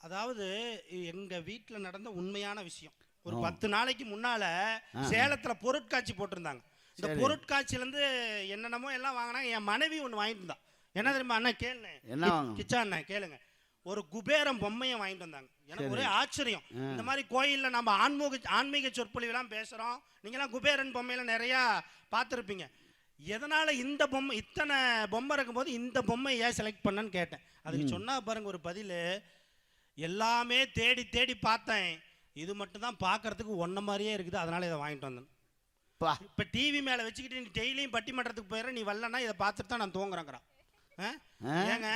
அதாவது எங்க வீட்ல நடந்த உண்மையான விஷயம். ஒரு பத்து நாளைக்கு முன்னால சேலத்துல பொருட்காட்சி போட்டிருந்தாங்க. இந்த. பொருட்காட்சியில இருந்து என்னென்னமோ எல்லாம் வாங்கினாங்க. என் மனைவி ஒன்று வாங்கிட்டு இருந்தா. என்ன தெரியுமா அண்ணன் கேளுங்க என்ன? கிச்சா அண்ணன் கேளுங்க. ஒரு குபேரம் பொம்மையை வாங்கிட்டு வந்தாங்க. எனக்கு ஒரே ஆச்சரியம். இந்த மாதிரி கோயில்ல நம்ம ஆன்மீக ஆன்மீக சொற்பொழிவெல்லாம் பேசுறோம். நீங்களாம் குபேரன் பொம்மையில நிறைய பார்த்துருப்பீங்க. எதனால இந்த பொம்மை இத்தனை பொம்மை இருக்கும்போது இந்த பொம்மை ஏன் செலக்ட் பண்ணேன்னு கேட்டேன். அதுக்கு சொன்னா பாருங்க ஒரு பதில். எல்லாமே தேடி தேடி பார்த்தேன். இது மட்டும் தான் பார்க்கறதுக்கு ஒன்ன மாதிரியே இருக்குது. அதனால இதை வாங்கிட்டு வந்தேன். பா. இப்போ டிவி மேலே வச்சுக்கிட்டு நீ டெய்லியும் பட்டிமன்றத்துக்கு போயிடுற நீ வரலன்னா இதை பார்த்துட்டு தான் நான் தூங்குறேங்கிறான்? ஏங்க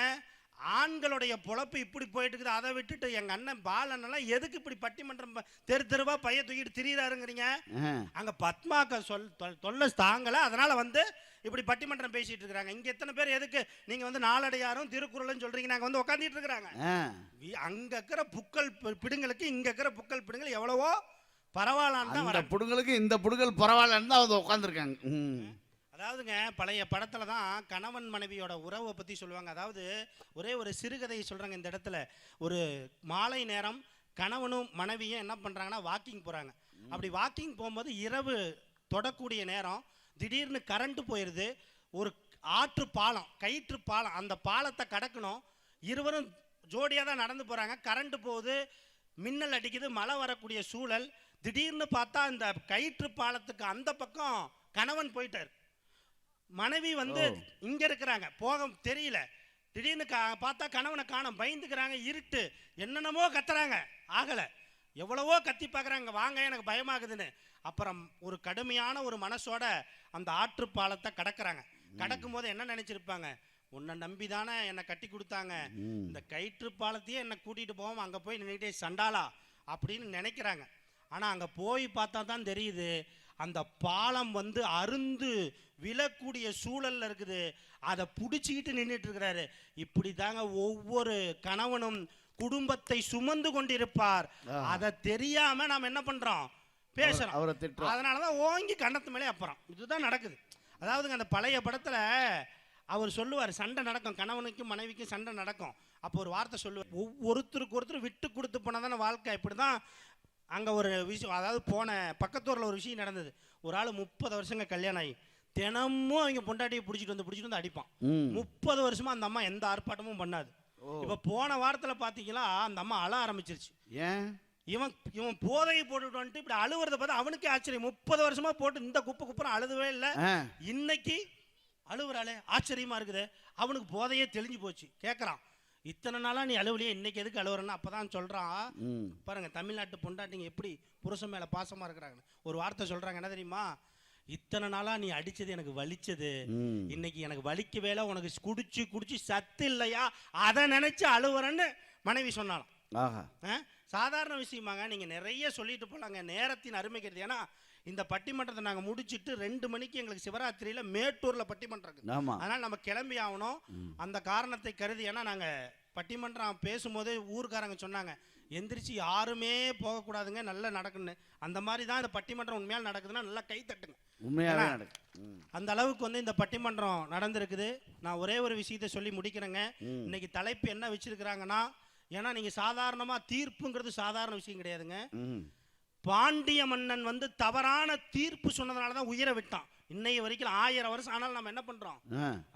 ஆண்களுடைய பொழப்பு இப்படி போயிட்டு இருக்குது அதை விட்டுட்டு எங்க அண்ணன் பாலனெல்லாம் எதுக்கு இப்படி பட்டிமன்றம் தெரு தெருவா பைய தூக்கிட்டு திரியிறாருங்கிறீங்க. அங்க பத்மாக்க சொல் தொல்- தொல்லை தாங்கல அதனால வந்து இப்படி பட்டிமன்றம் பேசிட்டு இருக்காங்க இங்க எத்தனை பேர் எதுக்கு? நீங்க வந்து நாலடியாரும் திருக்குறளும் சொல்றீங்க நாங்க வந்து உட்காந்துட்டு இருக்கிறாங்க அங்க இருக்கிற புக்கள் பிடுங்களுக்கு இங்க இருக்கிற புக்கள் பிடுங்கள் எவ்வளவோ பரவாயில்லான்னு தான் புடுங்களுக்கு இந்த புடுங்கள் பரவாயில்லன்னு தான் வந்து உட்காந்துருக்காங்க அதாவதுங்க பழைய படத்தில் தான் கணவன் மனைவியோட உறவை பற்றி சொல்லுவாங்க. அதாவது ஒரே ஒரு சிறுகதையை சொல்கிறாங்க இந்த இடத்துல. ஒரு மாலை நேரம் கணவனும் மனைவியும் என்ன பண்ணுறாங்கன்னா வாக்கிங் போகிறாங்க அப்படி வாக்கிங் போகும்போது இரவு தொடக்கூடிய நேரம் திடீர்னு கரண்ட் போயிடுது ஒரு ஆற்று பாலம் கயிற்று பாலம் அந்த பாலத்தை கடக்கணும். இருவரும் ஜோடியாக தான் நடந்து போகிறாங்க கரண்ட் போகுது மின்னல் அடிக்குது மழை வரக்கூடிய சூழல். திடீர்னு பார்த்தா இந்த கயிற்று பாலத்துக்கு அந்த பக்கம் கணவன் போயிட்டார். மனைவி வந்து இங்க இருக்கிறாங்க. போக தெரியல. திடீர்னு பார்த்தா கணவனை காணோம். பயந்துக்கிறாங்க இருட்டு. என்னென்னமோ கத்துறாங்க. ஆகல. எவ்வளவோ கத்தி பார்க்குறாங்க. வாங்க எனக்கு பயமாகுதுன்னு. அப்புறம் ஒரு கடுமையான ஒரு மனசோட அந்த ஆற்று பாலத்தை கடக்குறாங்க. கடக்கும் போது என்ன நினைச்சிருப்பாங்க? உன்னை நம்பி தானே என்னை கட்டி கொடுத்தாங்க. இந்த கயிற்று பாலத்தையே என்னை கூட்டிட்டு போவோம். அங்கே போய் நின்றுட்டே சண்டாளா? அப்படின்னு நினைக்கிறாங்க. ஆனால் அங்கே போய் பார்த்தா தான் தெரியுது அந்த பாலம் வந்து அருந்து விழக்கூடிய சூழல்ல இருக்குது. அதை பிடிச்சிக்கிட்டு நின்றுட்டு இருக்கிறாரு இப்படி தாங்க ஒவ்வொரு கணவனும் குடும்பத்தை சுமந்து கொண்டிருப்பார். அதை தெரியாம நாம் என்ன பண்றோம்? பேசுறோம் அவரை திட்டுறோம். அதனால தான் ஓங்கி கண்ணத்து மேலே அப்புறம். இதுதான் நடக்குது. அதாவதுங்க அந்த பழைய படத்துல அவர் சொல்லுவார் சண்டை நடக்கும். கணவனுக்கும் மனைவிக்கும் சண்டை நடக்கும். அப்போ ஒரு வார்த்தை சொல்லுவார். ஒவ்வொருத்தருக்கு ஒருத்தர் விட்டு கொடுத்து போனால் தானே வாழ்க்கை. இப்படி தான் அங்கே ஒரு விஷயம் அதாவது போன பக்கத்தூரில் ஒரு விஷயம் நடந்தது. ஒரு ஆள் முப்பது வருஷங்க கல்யாணம் ஆகி தினமும் அவங்க பொண்டாட்டியை பிடிச்சிட்டு வந்து பிடிச்சிட்டு வந்து அடிப்பான். முப்பது வருஷமா அந்த அம்மா எந்த ஆர்ப்பாட்டமும் பண்ணாது. இப்போ போன வாரத்தில் பார்த்தீங்களா அந்த அம்மா அழ ஆரம்பிச்சிருச்சு. ஏன்? இவன் இவன் போதையை போட்டுட்டு வந்துட்டு இப்படி அழுவுறத பார்த்தா அவனுக்கே ஆச்சரியம். முப்பது வருஷமா போட்டு இந்த குப்பை குப்புறம் அழுதவே இல்லை. இன்னைக்கு அழுவுறாளே ஆச்சரியமா இருக்குது. அவனுக்கு போதையே தெளிஞ்சு போச்சு. கேட்குறான் இத்தனை நாளா நீ அழுவலையே இன்னைக்கு எதுக்கு அழுவுறன்னு அப்பதான் சொல்றான். ம். பாருங்க தமிழ்நாட்டு பொண்டாட்டிங்க எப்படி புருஷன் மேல பாசமா இருக்கிறாங்கன்னு. ஒரு வார்த்தை சொல்றாங்க என்ன தெரியுமா? இத்தனை நாளா நீ அடிச்சது எனக்கு வலிச்சது. இன்னைக்கு எனக்கு வலிக்க வேலை உனக்கு குடிச்சு குடிச்சு சத்து இல்லையா? அதை நினைச்சு அழுவுறேன்னு மனைவி சொன்னாலாம் ஆஹா? சாதாரண விஷயமாங்க. நீங்கள் நிறைய சொல்லிட்டு போலாங்க. நேரத்தின் அருமைக்கிறது ஏன்னா இந்த பட்டிமன்றத்தை நாங்கள் முடிச்சிட்டு ரெண்டு மணிக்கு எங்களுக்கு சிவராத்திரியில் மேட்டூரில் பட்டிமன்றம் இருக்குது. அதனால் நம்ம கிளம்பி ஆகணும். அந்த காரணத்தை கருதி ஏன்னா நாங்கள் பட்டிமன்றம் பேசும்போதே ஊர்க்காரங்க சொன்னாங்க எந்திரிச்சு யாருமே போகக்கூடாதுங்க. நல்லா நடக்குன்னு. அந்த மாதிரி தான் இந்த பட்டிமன்றம் உண்மையால் நடக்குதுன்னா நல்லா கை தட்டுங்க. ம். அந்த அளவுக்கு வந்து இந்த பட்டிமன்றம் நடந்திருக்குது. நான் ஒரே ஒரு விஷயத்தை சொல்லி முடிக்கிறேங்க. இன்னைக்கு தலைப்பு என்ன வச்சிருக்கிறாங்கன்னா ஏன்னா நீங்க சாதாரணமா தீர்ப்புங்கிறது சாதாரண விஷயம் கிடையாதுங்க. பாண்டிய மன்னன் வந்து தவறான தீர்ப்பு சொன்னதுனால தான் உயிரை விட்டான். இன்னைய வரைக்கும் ஆயிரம் வருஷம் ஆனாலும் நம்ம என்ன பண்றோம்?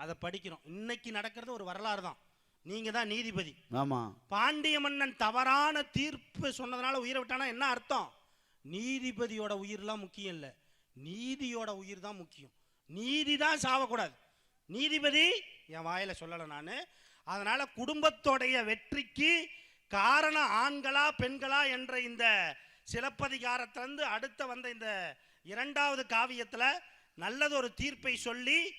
அதை படிக்கிறோம். இன்னைக்கு நடக்கிறது ஒரு வரலாறு தான். நீங்க தான் நீதிபதி. ஆமா. பாண்டிய மன்னன் தவறான தீர்ப்பு சொன்னதுனால உயிரை விட்டானா என்ன அர்த்தம்? நீதிபதியோட உயிர்லாம் முக்கியம் இல்லை. நீதியோட உயிர் தான் முக்கியம். நீதி தான் சாவக்கூடாது. நீதிபதி என் வாயில சொல்லலை நான். அதனால குடும்பத்தோடைய வெற்றிக்கு காரணம் ஆண்களா பெண்களா என்ற இந்த சிலப்பதிகாரத்திலிருந்து அடுத்த வந்த இந்த இரண்டாவது காவியத்துல நல்லது ஒரு தீர்ப்பை சொல்லி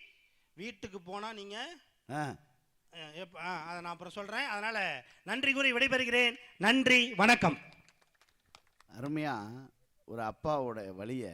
வீட்டுக்கு போனா நீங்க ஆ. அஹ் எப்ப- ஆ, அதை நான் அப்புறம் சொல்கிறேன் அதனால் நன்றி கூறி விடைபெறுகிறேன். நன்றி வணக்கம். அருமையா ஒரு அப்பாவோட வழியை